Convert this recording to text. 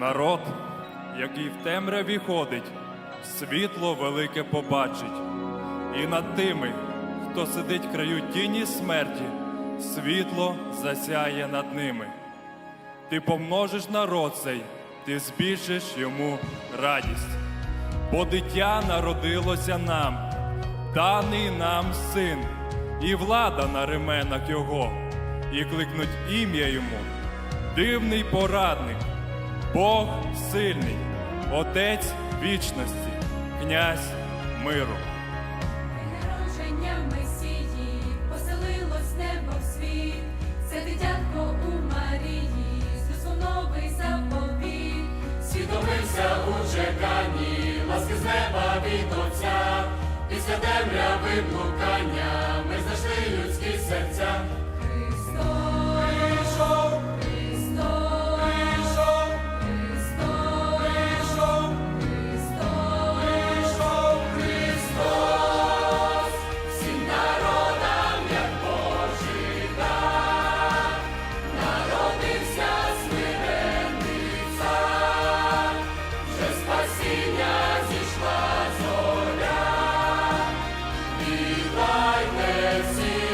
Народ, який в темряві ходить, світло велике побачить. І над тими, хто сидить краю тіні смерті, світло засяє над ними. Ти помножиш народ цей, ти збільшиш йому радість. Бо дитя народилося нам, даний нам син, і влада на ременах його, і кликнуть ім'я йому, дивний порадник, Бог сильний, Отець вічності, князь миру. Народження Месії поселилось небо в світ, це дитятко у Марії, новий заповіт, світ у чеканні, ласки з неба від Отця, після темряви блукання ми знайшли людські серця. see.